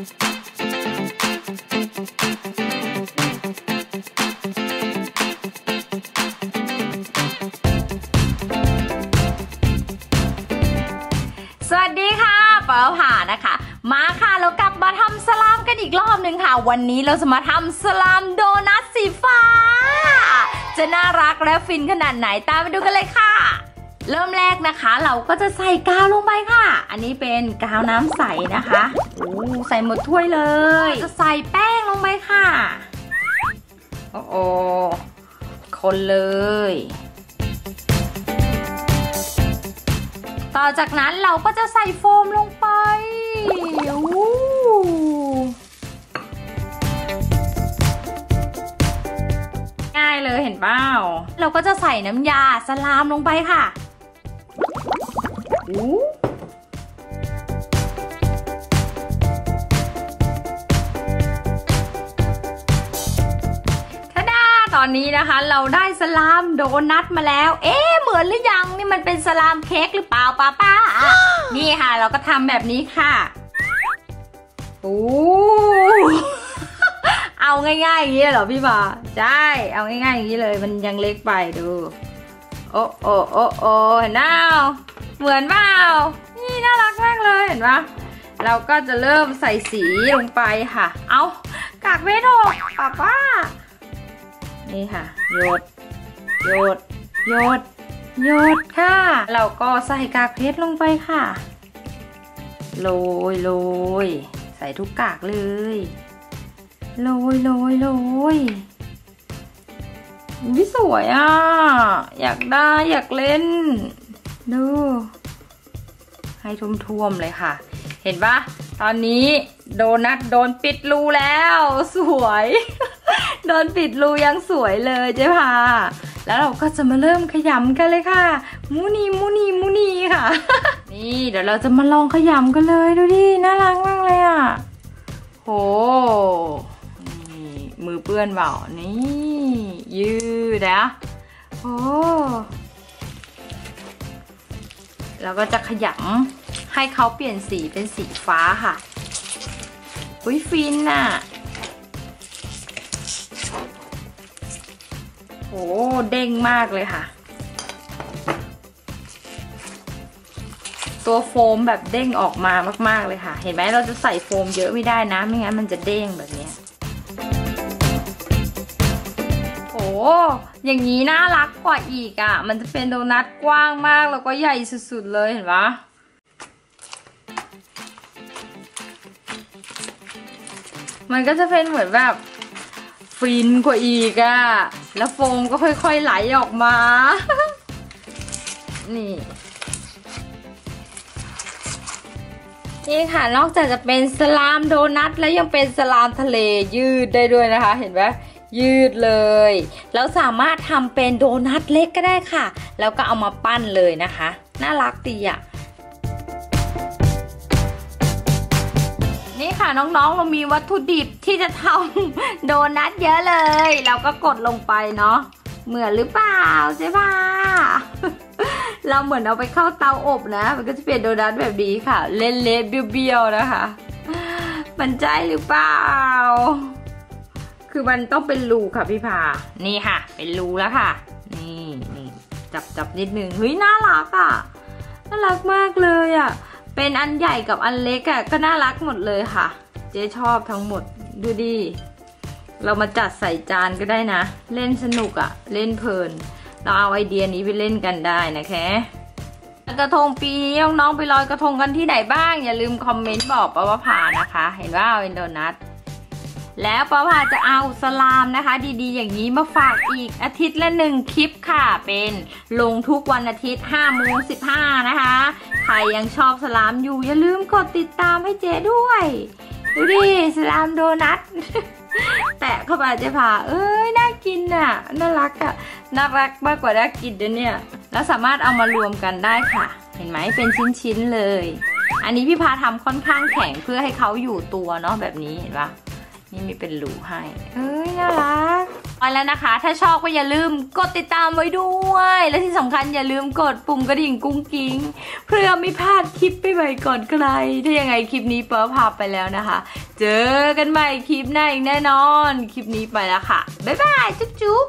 สวัสดีค่ะเปาผ่านะคะ มาค่ะเรากลับมาทำสลามกันอีกรอบหนึ่งค่ะ วันนี้เราจะมาทำสลามโดนัทสีฟ้า จะน่ารักและฟินขนาดไหนตามไปดูกันเลยค่ะ เริ่มแรกนะคะ เราก็จะใส่กาวลงไปค่ะ อันนี้เป็นกาวน้ำใสนะคะโอ้ใส่หมดถ้วยเลย จะใส่แป้งลงไปค่ะ โอ้โอคนเลย ต่อจากนั้นเราก็จะใส่โฟมลงไปง่ายเลยเห็นเปล่า เราก็จะใส่น้ำยาสลามลงไปค่ะ อู้ทาดาตอนนี้นะคะเราได้สลามโดนัทมาแล้ว เอ๊ะเหมือนหรือยังนี่มันเป็นสลามเค้กหรือเปล่าป้าป้า นี่ค่ะ เราก็ทำแบบนี้ค่ะโอ้เอาง่ายๆอย่างนี้เหรอพี่บาใช่เอาง่ายๆอย่างนี้เลย มันยังเล็กไปดู โอ้โอ้โอ้โอ้เห็นเปล่าเหมือนเปล่านี่น่ารักมากเลยเห็นปะเราก็จะเริ่มใส่สีลงไปค่ะ เอากากเวทหกป้าป้า นี่ค่ะโยดโยดโยดโยดค่ะ เราก็ใส่กากเพชรลงไปค่ะ โรยโรยใส่ทุกกากเลย โรยโรยโรย วิสวยอะ อยากได้อยากเล่น ดู ให้ท่วมๆเลยค่ะ เห็นปะตอนนี้โดนัทโดนปิดรูแล้ว สวย โดนปิดรูยังสวยเลยเจ๊พาแล้วเราก็จะมาเริ่มขยำกันเลยค่ะ มูนีมูนีมูนีค่ะ นี่เดี๋ยวเราจะมาลองขยำกันเลยดูดิ น่ารักมากเลยอะ โห มือเปื้อนเปล่า นี่ ยืดนะโอ้เราก็จะขยำให้เขาเปลี่ยนสีเป็นสีฟ้าค่ะ อุ้ยฟินน่ะโหเด้งมากเลยค่ะ ตัวโฟมแบบเด้งออกมามาก ๆ เลยค่ะ เห็นไหมเราจะใส่โฟมเยอะไม่ได้นะ ไม่งั้นมันจะเด้งแบบนี้ อ้ย่างนี้น่ารักกว่าอีกอะ่ะ มันจะเป็นโดนัทกว้างมากแล้วก็ใหญ่สุดๆเลยเห็นปะมันก็จะเป็นเหมือนแบบฟินกว่าอีกอะ่ะ แล้วโฟมก็ค่อยๆไหลออกมา นี่นี่ค่ะ นอกจากจะเป็นสลามโดนัทแล้วยังเป็นสลามทะเลยืดได้ด้วยนะคะ เห็นไหม ยืดเลย แล้วสามารถทำเป็นโดนัทเล็กก็ได้ค่ะ แล้วก็เอามาปั้นเลยนะคะ น่ารักดีอะนี่ค่ะน้องๆเรามีวัตถุดิบที่จะทำโดนัทเยอะเลย เราก็กดลงไปเนาะเหมือนหรือเปล่าใช่ป่ะเราเหมือนเอาไปเข้าเตาอบนะ มันก็จะเป็นโดนัทแบบนี้ค่ะ เละๆเบี้ยวๆนะคะ มันใจหรือเปล่า คือมันต้องเป็นรูค่ะพี่พา นี่ค่ะ เป็นรูแล้วค่ะ นี่นี่จับจับนิดนึงเฮ้ยน่ารักอะ น่ารักมากเลยอะ เป็นอันใหญ่กับอันเล็กอะก็น่ารักหมดเลยค่ะ เจ๊ชอบทั้งหมดดูดิเรามาจัดใส่จานก็ได้นะ เล่นสนุกอะเล่นเพลิน เราเอาไอเดียนี้ไปเล่นกันได้นะคะกระทงปีนี้น้องๆไปลอยกระทงกันที่ไหนบ้าง อย่าลืมคอมเมนต์บอกป้าว่าผ่านะคะ เห็นว่าเป็นโดนัท แล้วป้าผ่าจะเอาสลามนะคะ ดีๆ อย่างนี้มาฝากอีกอาทิตย์ละหนึ่งคลิปค่ะ เป็นลงทุกวันอาทิตย์5โมง15 นะคะ ใครยังชอบสลามอยู่อย่าลืมกดติดตามให้เจ๊ด้วย ดูดิสลามโดนัทแตะเข้าไปเจ๊พาเอ้ยน่ากินอะน่ารักอะน่ารักมากกว่าน่ากินนะเนี่ย แล้วสามารถเอามารวมกันได้ค่ะ เห็นไหมเป็นชิ้นๆเลย อันนี้พี่พาทำค่อนข้างแข็งเพื่อให้เขาอยู่ตัวเนาะแบบนี้เห็นปะ นี่มีเป็นรูให้ เอ้ยน่ารักไปแล้วนะคะ ถ้าชอบก็อย่าลืมกดติดตามไว้ด้วย และที่สำคัญอย่าลืมกดปุ่มกระดิ่งกุ้งกิ้ง เพื่อไม่พลาดคลิปไปใหม่ก่อนใคร ถ้ายังไงคลิปนี้เปิร์พาไปแล้วนะคะ เจอกันใหม่คลิปหน้าอีกแน่นอน คลิปนี้ไปแล้วค่ะ บ๊ายบาย จุ๊บจุ๊บ